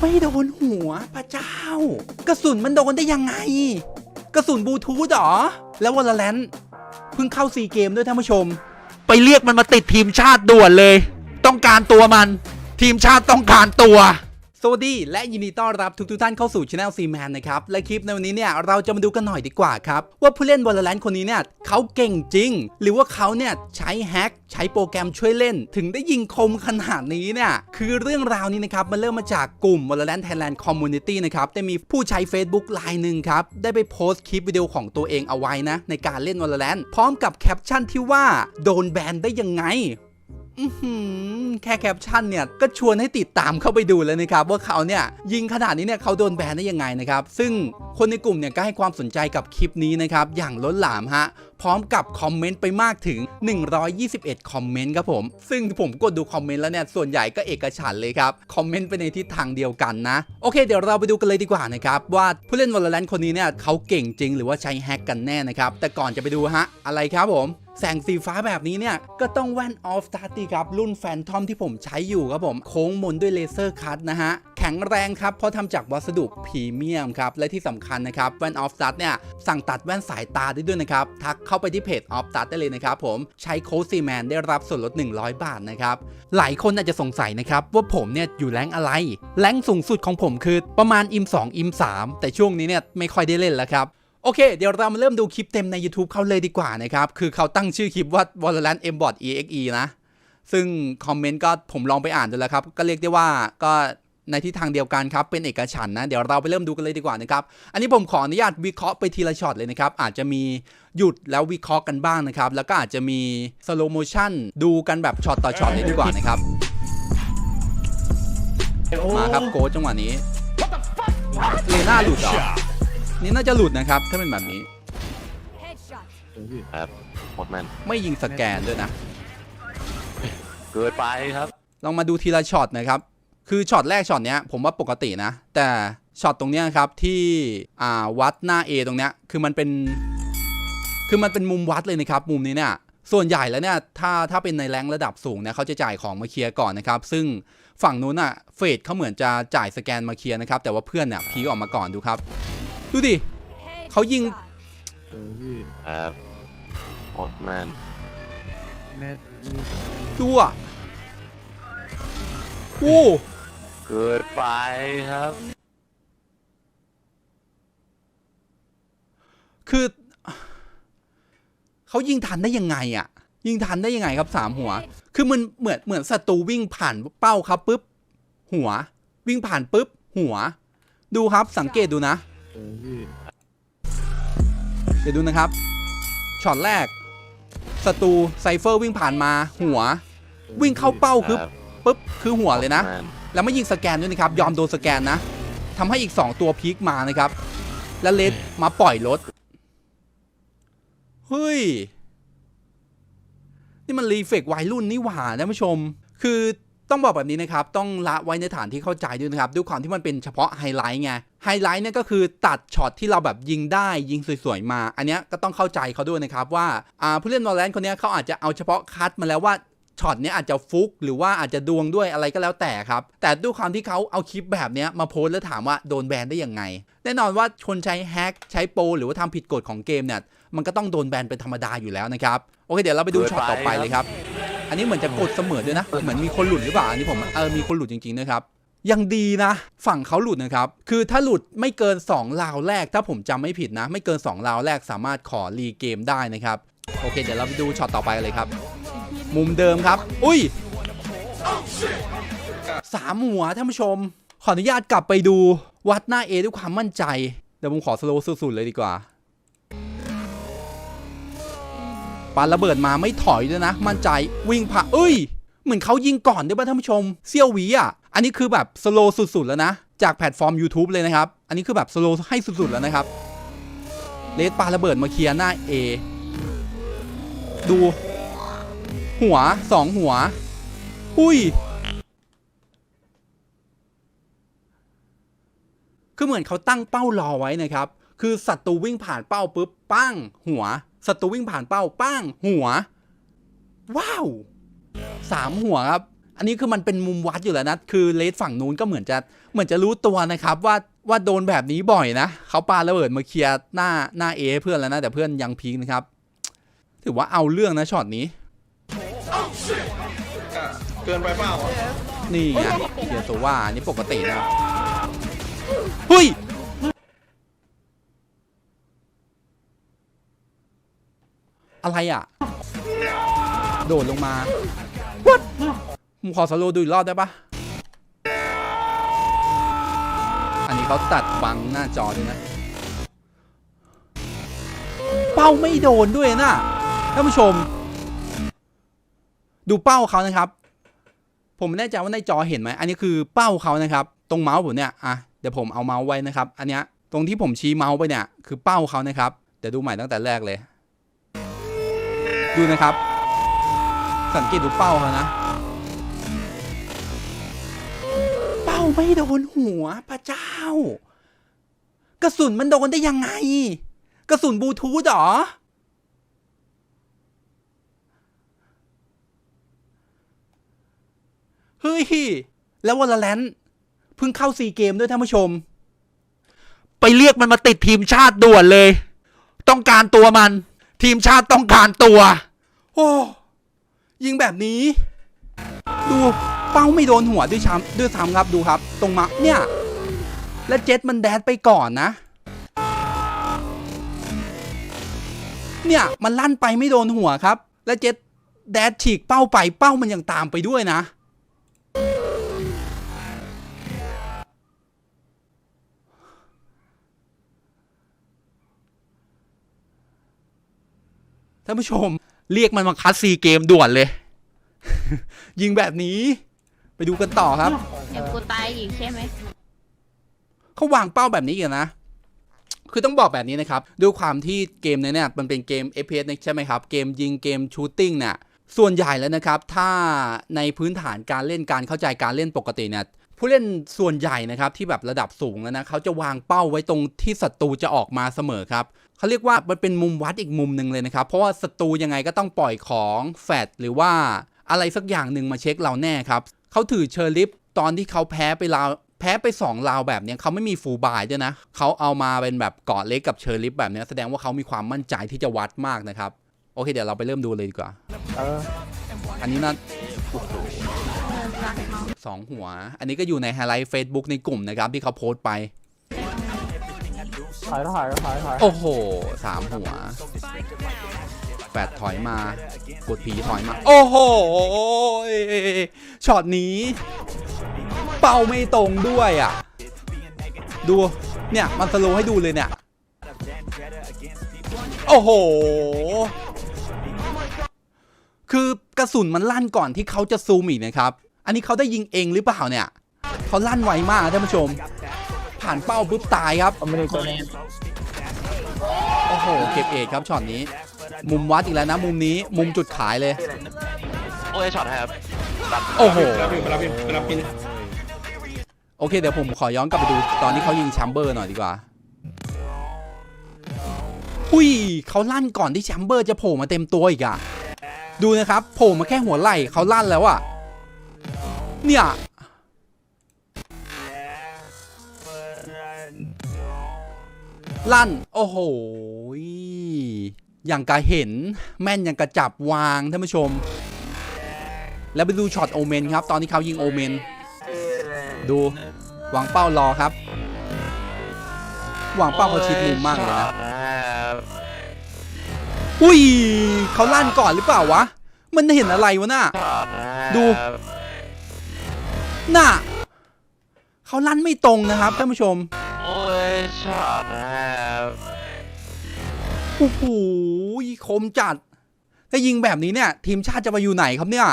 ไม่โดนหัวพระเจ้า กระสุนมันโดนได้ยังไง กระสุนบลูทูธหรอ แล้ววอลเลนเพิ่งเข้าซีเกมด้วยท่านผู้ชม ไปเรียกมันมาติดทีมชาติด่วนเลย ต้องการตัวมัน ทีมชาติต้องการตัว สวัสดีและยินดีต้อนรับทุกทุกๆท่านเข้าสู่ช anel C Man นะครับ และคลิปในวันนี้เนี่ยเราจะมาดูกันหน่อยดีกว่าครับ ว่าผู้เล่น Valorant คนนี้เนี่ยเขาเก่งจริง หรือว่าเขาเนี่ยใช้แฮ็กใช้โปรแกรมช่วยเล่น ถึงได้ยิงคมขนาดนี้เนี่ยคือเรื่องราวนี้นะครับมันเริ่มมาจากกลุ่ม Valorant Thailand Community นะครับได้มีผู้ใช้ Facebook รายหนึ่งครับได้ไปโพสต์คลิปวิดีโอของตัวเองเอาไว้นะในการเล่น Valorant พร้อมกับแคปชั่นที่ว่าโดนแบนได้ยังไง แค่แคปชั่นเนี่ยก็ชวนให้ติดตามเข้าไปดูเลยนะครับว่าเขาเนี่ยยิงขนาดนี้เนี่ยเขาโดนแบนได้ยังไงนะครับซึ่งคนในกลุ่มเนี่ยก็ให้ความสนใจกับคลิปนี้นะครับอย่างล้นหลามฮะพร้อมกับคอมเมนต์ไปมากถึง 121 คอมเมนต์ครับผม ซึ่งผมกดดูคอมเมนต์แล้วเนี่ย ส่วนใหญ่ก็เอกฉันเลยครับ คอมเมนต์ไปในทิศทางเดียวกันนะ โอเค เดี๋ยวเราไปดูกันเลยดีกว่านะครับ ว่าผู้เล่น Valorant คนนี้เนี่ยเขาเก่งจริงหรือว่าใช้แฮกกันแน่นะครับ แต่ก่อนจะไปดูฮะ อะไรครับผม แสงสีฟ้าแบบนี้เนี่ย ก็ต้องแว่นออฟตาตีครับ รุ่นแฟนทอมที่ผมใช้อยู่ครับผม โค้งมนด้วยเลเซอร์คัตนะฮะแข็งแรงครับ เพราะทำจากวัสดุพรีเมียมครับ และที่สำคัญนะครับ แว่นออฟตาร์เนี่ย สั่งตัดแว่นสายตาได้ด้วยนะครับ ทักเข้าไปที่เพจออฟตาร์ได้เลยนะครับผมใช้โค้ดซีแมนได้รับส่วนลด 100 บาทนะครับ หลายคนอาจจะสงสัยนะครับ ว่าผมเนี่ย อยู่แรงอะไร แรงสูงสุดของผมคือประมาณอิม 2 อิม 3 แต่ช่วงนี้เนี่ยไม่ค่อยได้เล่นแล้วครับ โอเค เดี๋ยวเรามาเริ่มดูคลิปเต็มใน YouTube เขาเลยดีกว่านะครับ คือเขาตั้งชื่อคลิปว่า Valorant Mbot EXE นะ ซึ่งคอมเมนต์ก็ผมลองไปอ่านดูแล้วครับ ก็เรียกได้ว่าก็ในทิศทางเดียวกันครับเป็นเอกฉันนะ เดี๋ยวเราไปเริ่มดูกันเลยดีกว่านะครับ อันนี้ผมขออนุญาตวิเคราะห์ไปทีละช็อตเลยนะครับ อาจจะมีหยุดแล้ววิเคราะห์กันบ้างนะครับ แล้วก็อาจจะมีสโลโมชั่นดูกันแบบช็อตต่อช็อตเลยดีกว่านะครับ มาครับโกจังหวะนี้เลน่าหลุดเหรอ นี่น่าจะหลุดนะครับ ถ้าเป็นแบบนี้ Headshot. ครับหมดแมนไม่ยิงสแกนด้วยนะ เกิดไปครับ ลองมาดูทีละช็อตนะครับ คือช็อตแรกช็อตเนี้ยผมว่าปกตินะ แต่ช็อตตรงเนี้ยครับที่อ่าวัดหน้า A ตรงเนี้ยคือมันเป็น คือมันเป็นมุมวัดเลยนะครับ มุมนี้เนี่ยส่วนใหญ่แล้วเนี่ยถ้าถ้าเป็นในแรงระดับสูงเนี่ยเขาจะจ่ายของมาเคลียร์ก่อนนะครับ ซึ่งฝั่งนู้นอะเฟดเขาเหมือนจะจ่ายสแกนมาเคลียร์นะครับ แต่ว่าเพื่อนเนี่ยพีคออกมาก่อนดูครับ ดูดิเขายิง Headshot. ครับหมดแมนดูอะโอ้เกิดไปครับ คือเขายิงทันได้ยังไงอะ ยิงทันได้ยังไงครับสามหัว คือมันเหมือนเหมือนศัตรูวิ่งผ่านเป้าครับปุ๊บหัว วิ่งผ่านปุ๊บหัว ดูครับสังเกตดูนะ เดี๋ยวดูนะครับ ช็อตแรกศัตรูไซเฟอร์วิ่งผ่านมาหัว วิ่งเข้าเป้าคือปุ๊บคือหัวเลยนะ แล้วไม่ยิงสแกนด้วยนะครับ ยอมโดนสแกนนะทำให้อีก 2 ตัวพีคมานะครับ แล้วเลดมาปล่อยรถเฮ้ย นี่มันรีเฟกวัยรุ่นนี่หว่าท่านผู้ชม คือ ต้องบอกแบบนี้นะครับ ต้องละไว้ในฐานที่เข้าใจด้วยนะครับ ด้วยความที่มันเป็นเฉพาะไฮไลท์ไง ไฮไลท์เนี่ยก็คือตัดช็อตที่เราแบบยิงได้ยิงสวยๆมา อันนี้ก็ต้องเข้าใจเขาด้วยนะครับว่าผู้เล่นวอลเลนคนนี้เขาอาจจะเอาเฉพาะคัดมาแล้วว่าช็อตเนี้ยอาจจะฟุกหรือว่าอาจจะดวงด้วยอะไรก็แล้วแต่ครับ แต่ด้วยความที่เขาเอาคลิปแบบนี้มาโพสแล้วถามว่าโดนแบนได้ยังไง แน่นอนว่าคนใช้แฮกใช้โปรหรือว่าทำผิดกฎของเกมเนี่ยมันก็ต้องโดนแบนเป็นธรรมดาอยู่แล้วนะครับ โอเคเดี๋ยวเราไปดูช็อตต่อไปเลยครับ อันนี้เหมือนจะกดเสมอด้วยนะ เหมือนมีคนหลุดหรือเปล่า อันนี้ผมเออมีคนหลุดจริงๆนะครับ ยังดีนะ ฝั่งเขาหลุดนะครับ คือถ้าหลุดไม่เกิน 2 ราวแรก ถ้าผมจำไม่ผิดนะ ไม่เกิน 2 ราวแรกสามารถขอรีเกมได้นะครับ โอเค เดี๋ยวเราไปดูช็อตต่อไปเลยครับ มุมเดิมครับ อุ้ยสามหัวท่านผู้ชม ขออนุญาตกลับไปดูวัดหน้า A ด้วยความมั่นใจ เดี๋ยวผมขอสโลว์สุดๆเลยดีกว่า ปาระเบิดมาไม่ถอยด้วยนะ มั่นใจวิ่งผ่าเอ้ย เหมือนเขายิงก่อนด้วยป่ะท่านผู้ชมเซี่ยววีอะ อันนี้คือแบบสโลว์สุดๆ แล้วนะ จากแพลตฟอร์ม YouTube เลยนะครับ อันนี้คือแบบสโลว์ให้สุดๆ แล้วนะครับเลสปาระเบิดมาเคลียร์หน้า A ดู หัวสองหัว อุ้ยคือเหมือนเขาตั้งเป้ารอไว้นะครับ คือศัตรูวิ่งผ่านเป้าปุ๊บปั้งหัว ศัตรูวิ่งผ่านเป้าปั้งหัว ว้าวสามหัวครับ อันนี้คือมันเป็นมุมวัดอยู่แล้วนะ คือเลสฝั่งนู้นก็เหมือนจะเหมือนจะรู้ตัวนะครับว่าว่าโดนแบบนี้บ่อยนะเขาปาระเบิดมาเคลียร์หน้าหน้าเอเพื่อนแล้วนะแต่เพื่อนยังพีคนะครับ ถือว่าเอาเรื่องนะช็อตนี้เกินไปเปล่านี่ไงเกียร์โซว่านนี้ปกตินะเฮ้ย อะไรอะ โดดลงมา What ผมขอสโลว์ดูอีกรอบได้ปะอันนี้เขาตัดบังหน้าจอด้วยนะเป้าไม่โดนด้วยนะท่านผู้ชม ดูเป้าเขานะครับ ผมไม่แน่ใจว่าในจอเห็นไหม อันนี้คือเป้าเขานะครับ ตรงเมาส์ผมเนี่ย อะ เดี๋ยวผมเอาเมาส์ไว้นะครับ อันเนี้ย ตรงที่ผมชี้เมาส์ไปเนี่ย คือเป้าเขานะครับ เดี๋ยวดูใหม่ตั้งแต่แรกเลย ดูนะครับ สังเกตดูเป้าเขานะ เป้าไม่โดนหัวพระเจ้า กระสุนมันโดนได้ยังไง กระสุนบลูทูธหรอเฮ้ย แล้ววอลแลนเพิ่งเข้าซีเกมด้วยท่านผู้ชม ไปเรียกมันมาติดทีมชาติด่วนเลย ต้องการตัวมัน ทีมชาติต้องการตัว โอ้ยิงแบบนี้ ดูเป้าไม่โดนหัวด้วยช้ำด้วยซ้ำครับดูครับ ตรงมาเนี่ย และเจ็ตมันแดดไปก่อนนะ เนี่ยมันลั่นไปไม่โดนหัวครับ และเจ็ตแดดฉีกเป้าไปเป้ามันยังตามไปด้วยนะ ท่านผู้ชม เรียกมันมาคัดซีเกมด่วนเลย ยิงแบบนี้ ไปดูกันต่อครับ เดี๋ยวกูตายอีกใช่ไหมเขาวางเป้าแบบนี้กันนะ คือต้องบอกแบบนี้นะครับ ด้วยความที่เกมเนี้เนี่ยมันเป็นเกม FPS ใช่ไหมครับ เกมยิงเกมชูตติ้งเนี่ยส่วนใหญ่แล้วนะครับ ถ้าในพื้นฐานการเล่นการเข้าใจการเล่นปกติเนี่ยผู้เล่นส่วนใหญ่นะครับที่แบบระดับสูงแล้วนะเขาจะวางเป้าไว้ตรงที่ศัตรูจะออกมาเสมอครับ เขาเรียกว่ามันเป็นมุมวัดอีกมุมหนึ่งเลยนะครับ เพราะว่าศัตรูยังไงก็ต้องปล่อยของแฟดหรือว่าอะไรสักอย่างหนึ่งมาเช็คเราแน่ครับเขาถือเชอร์ลิฟตอนที่เขาแพ้ไปลาวแพ้ไป2ลาวแบบเนี้ยเขาไม่มีฟูบายด้วยนะเขาเอามาเป็นแบบเกาะเล็กกับเชอร์ลิฟแบบนี้แสดงว่าเขามีความมั่นใจที่จะวัดมากนะครับ โอเค เดี๋ยวเราไปเริ่มดูเลยดีกว่าอันนี้น่าสองหัว อันนี้ก็อยู่ในไฮไลท์ Facebook ในกลุ่มนะครับที่เขาโพสต์ไป ถอยถอยถอยถอยโอ้โหสามหัวแปดถอยมากดผีถอยมา โอ้โหช็อตนี้ เป้าไม่ตรงด้วยอะ ดูเนี่ยมันสโลให้ดูเลยเนี่ย โอ้โห คือกระสุนมันลั่นก่อนที่เขาจะซูมอีกนะครับ อันนี้เขาได้ยิงเองหรือเปล่าเนี่ยเขาลั่นไวมากท่านผู้ชม ผ่านเป้าปุ๊บตายครับอเมริกันโอ้โหเก็บเอกครับช็อตนี้ มุมวัดอีกแล้วนะ มุมนี้มุมจุดขายเลย โอ้ยช็อตครับตัดโอ้โห รับพิมรับพิมรับพิมโอเคเดี๋ยวผมขอย้อนกลับไปดูตอนที่เขายิงแชมเบอร์หน่อยดีกว่าหุยเขาลั่นก่อนที่แชมเบอร์จะโผล่มาเต็มตัวอีกอะดูนะครับโผล่มาแค่หัวไหล่เขาลั่นแล้วอะเนี่ย ลั่น โอ้โห อย่างกะเห็นแม่นอย่างกระจับวางท่านผู้ชม แล้วไปดูช็อตโอเมนครับ ตอนที่เขายิงโอเมน ดูวางเป้ารอครับวางเป้าเขาชิดมุมมากเลยนะอุ้ยเขาลั่นก่อนหรือเปล่าวะ มันเห็นอะไรวะน่ะ ดู น่ะเขาลั่นไม่ตรงนะครับท่านผู้ชม โอ้ยช็อตครับโอ้โหคมจัด ถ้ายิงแบบนี้เนี่ย ทีมชาติจะมาอยู่ไหนครับเนี่ย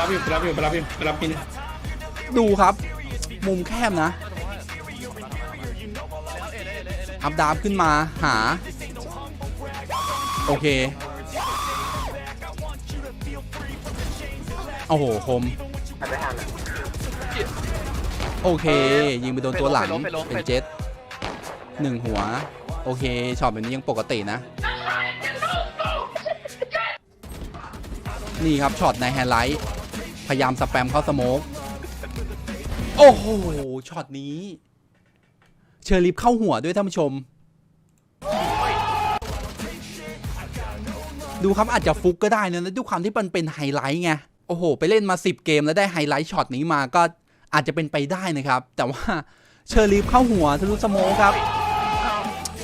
รับพิมรับพิมรับพิมรับพิมดูครับ มุมแคบนะ อัพดาบขึ้นมาหา โอเค โอ้โห คม โอเค ยิงไปโดนตัวหลัง เป็นเจ็ตหนึ่งหัว โอเคช็อตแบบนี้ยังปกตินะ นี่ครับช็อตในไฮไลท์พยายามสแปมเข้าสโมกโอ้โหช็อตนี้ เชอร์ลิฟเข้าหัวด้วยท่านผู้ชม ดูครับอาจจะฟุกก็ได้นะด้วยความที่มันเป็นไฮไลท์ไงโอ้โห ไปเล่นมา 10 เกมแล้วได้ไฮไลท์ช็อตนี้มาก็อาจจะเป็นไปได้นะครับ แต่ว่าเชอร์ลีฟเข้าหัวทะลุสโมกครับ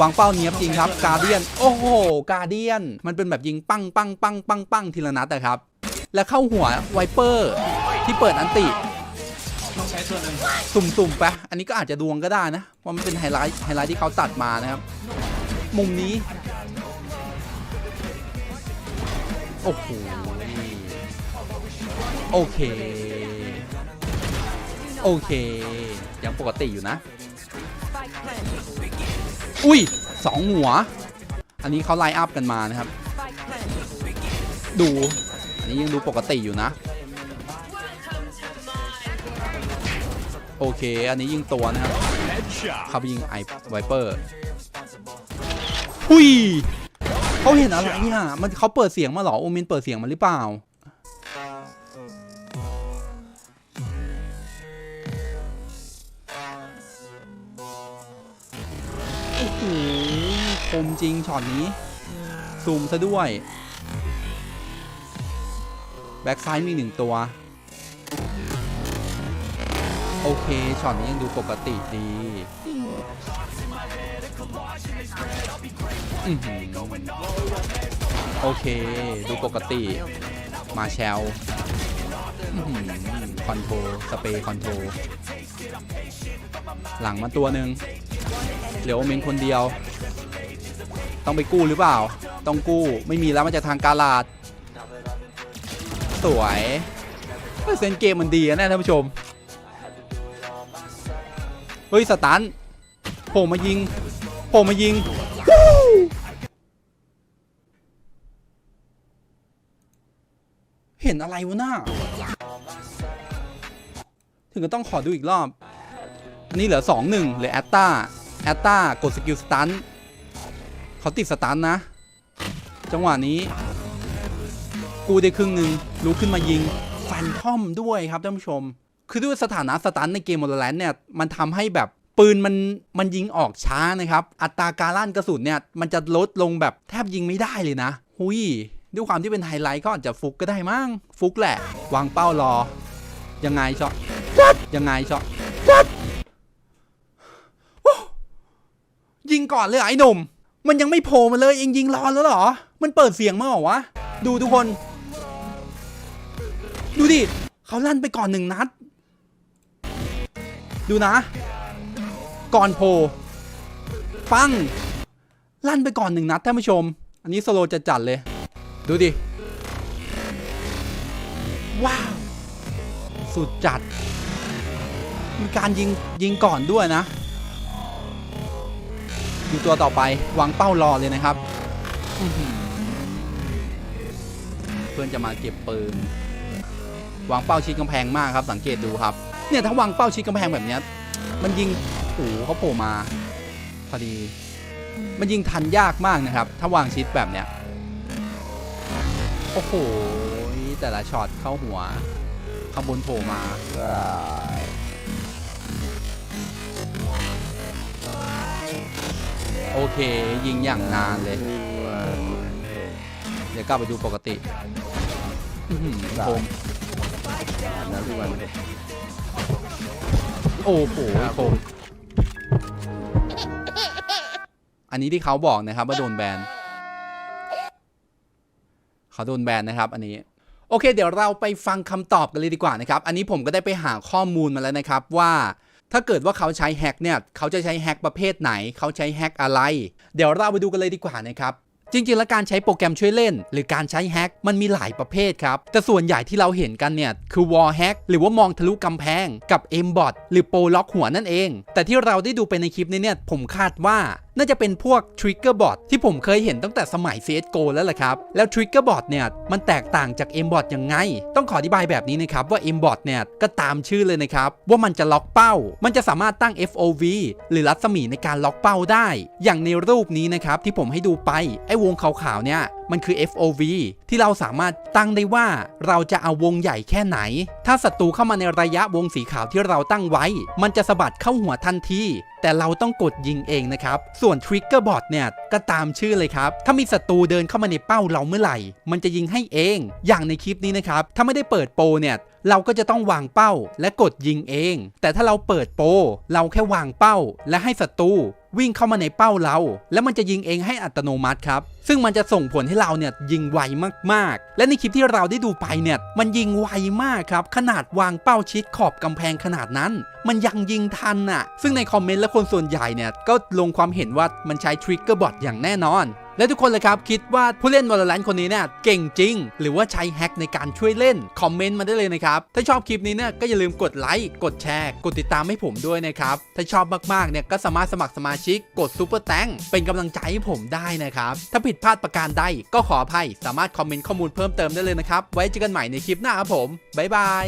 วางเป้าเนี้ยบจริงครับกาเดียน โอ้โหกาเดียน มันเป็นแบบยิงปังปังปังปังปังทีละนัดนะครับ แล้วเข้าหัวไวเปอร์ที่เปิดอันติต้องใช้ส่วนหนึ่งสุ่มๆไปอันนี้ก็อาจจะดวงก็ได้นะเพราะมันเป็นไฮไลท์ไฮไลท์ที่เขาตัดมานะครับ มุมนี้โอ้โหโอเค โอเค ยังปกติอยู่นะ อุ้ยสองหัว อันนี้เขาไลน์อัพกันมานะครับ ดู อันนี้ยังดูปกติอยู่นะ โอเค อันนี้ยิงตัวนะครับเขาไปยิงไอไวเปอร์หุยเขาเห็นอะไรอะมันเขาเปิดเสียงมาหรอ โอเมนเปิดเสียงมาหรือเปล่า มจริงช็อตนี้ซูมซะด้วย แบ็กซ้ายมีหนึ่งตัว โอเคช็อตนี้ยังดูปกติดีโอเค ดูปกติ มาแชลคอนโทรสเปย์คอนโทรหลังมาตัวหนึ่งเหลือโอเมนคนเดียว ต้องไปกู้หรือเปล่า ต้องกู้ไม่มีแล้วมาจากทางกาลาด สวยเฮ้ยเซนเกมมันดีนะเนี่ยท่านผู้ชม เฮ้ยสตันโผล่มายิงโผล่มายิง เห็นอะไรวะหน้า ถึงก็ต้องขอดูอีกรอบอันนี้เหลือ 2 1เหลือแอตตาแอตตากดสกิลสตัน เขาติดสตันนะ จังหวะนี้ กูได้ครึ่งหนึ่งลุกขึ้นมายิงแฟนทอมด้วยครับท่านผู้ชม คือด้วยสถานะสตันในเกมโมเดลแลนเนี่ยมันทำให้แบบปืนมันมันยิงออกช้านะครับ อัตราการลั่นกระสุนเนี่ยมันจะลดลงแบบแทบยิงไม่ได้เลยนะ หุยด้วยความที่เป็นไฮไลท์ก็อาจจะฟุกก็ได้มั้งฟุกแหละ วางเป้ารอ ยังไงช็อตยังไงช็อตยิงก่อนเลยไอ้หนุ่ม มันยังไม่โผล่มาเลยเองยิงรอแล้วเหรอ มันเปิดเสียงมาเหรอวะ ดูทุกคน ดูดิเขาลั่นไปก่อนหนึ่งนัด ดูนะ ก่อนโพลปัง ลั่นไปก่อนหนึ่งนัดท่านผู้ชม อันนี้สโลจะจัดเลย ดูดิ ว้าว สุดจัด มีการยิงยิงก่อนด้วยนะ ดูตัวต่อไปวางเป้ารอเลยนะครับ เพื่อนจะมาเก็บปืน วางเป้าชิดกำแพงมากครับ สังเกตดูครับ เนี่ยถ้าวางเป้าชิดกำแพงแบบนี้มันยิงโอ้โหเขาโผล่มาพอดี มันยิงทันยากมากนะครับ ถ้าวางชิดแบบเนี้ยโอ้โหแต่ละช็อตเข้าหัวข้างบนโผล่มา โอเค ยิงอย่างนานเลย เดี๋ยวกลับไปดูปกติอื้อหือคมโอ้โหคม อันนี้ที่เขาบอกนะครับว่าโดนแบนเขาโดนแบนนะครับ อันนี้โอเค เดี๋ยวเราไปฟังคำตอบกันเลยดีกว่านะครับ อันนี้ผมก็ได้ไปหาข้อมูลมาแล้วนะครับว่า ถ้าเกิดว่าเขาใช้แฮกเนี่ย เขาจะใช้แฮกประเภทไหน เขาใช้แฮกอะไร เดี๋ยวเราไปดูกันเลยดีกว่านะครับจริงๆ แล้วการใช้โปรแกรมช่วยเล่น หรือการใช้แฮกมันมีหลายประเภทครับ แต่ส่วนใหญ่ที่เราเห็นกันเนี่ย คือวอลแฮกหรือว่ามองทะลุกำแพง กับ m b o t หรือโปรล็อกหัวนั่นเอง แต่ที่เราได้ดูไปในคลิปนี้เนี่ย ผมคาดว่าน่าจะเป็นพวก Trigger Bot ที่ผมเคยเห็นตั้งแต่สมัย CSGO แล้วแหละครับ แล้ว Trigger Bot เนี่ย มันแตกต่างจาก M Bot ยังไง ต้องขออธิบายแบบนี้นะครับ ว่า M Bot เนี่ย ก็ตามชื่อเลยนะครับ ว่ามันจะล็อกเป้า มันจะสามารถตั้ง FOV หรือรัศมีในการล็อกเป้าได้ อย่างในรูปนี้นะครับที่ผมให้ดูไปไอ้วงขาวๆเนี่ยมันคือ FOV ที่เราสามารถตั้งได้ว่าเราจะเอาวงใหญ่แค่ไหน ถ้าศัตรูเข้ามาในระยะวงสีขาวที่เราตั้งไว้ มันจะสะบัดเข้าหัวทันที แต่เราต้องกดยิงเองนะครับส่วน Trigger Bot เนี่ยก็ตามชื่อเลยครับ ถ้ามีศัตรูเดินเข้ามาในเป้าเราเมื่อไหร่ มันจะยิงให้เอง อย่างในคลิปนี้นะครับ ถ้าไม่ได้เปิดโปรเนี่ยเราก็จะต้องวางเป้าและกดยิงเอง แต่ถ้าเราเปิดโปรเราแค่วางเป้า และให้ศัตรูวิ่งเข้ามาในเป้าเรา แล้วมันจะยิงเองให้อัตโนมัติครับ ซึ่งมันจะส่งผลให้เราเนี่ยยิงไวมากๆ และในคลิปที่เราได้ดูไปเนี่ยมันยิงไวมากครับ ขนาดวางเป้าชิดขอบกำแพงขนาดนั้น มันยังยิงทันน่ะ ซึ่งในคอมเมนต์และคนส่วนใหญ่เนี่ยก็ลงความเห็นว่ามันใช้ทริกเกอร์บอทอย่างแน่นอน และทุกคนเลยครับ คิดว่าผู้เล่น Valorant คนนี้เนี่ยเก่งจริง หรือว่าใช้แฮกในการช่วยเล่น คอมเมนต์มาได้เลยนะครับ ถ้าชอบคลิปนี้เนี่ยก็อย่าลืมกดไลค์กดแชร์ กดติดตามให้ผมด้วยนะครับ ถ้าชอบมากๆเนี่ยก็สามารถสมัครสมาชิกกดซูเปอร์แตงเป็นกำลังใจให้ผมได้นะครับ ถ้าผิดพลาดประการใดก็ขออภัย สามารถคอมเมนต์ข้อมูลเพิ่มเติมได้เลยนะครับไว้เจอกันใหม่ในคลิปหน้าครับผมบ๊ายบาย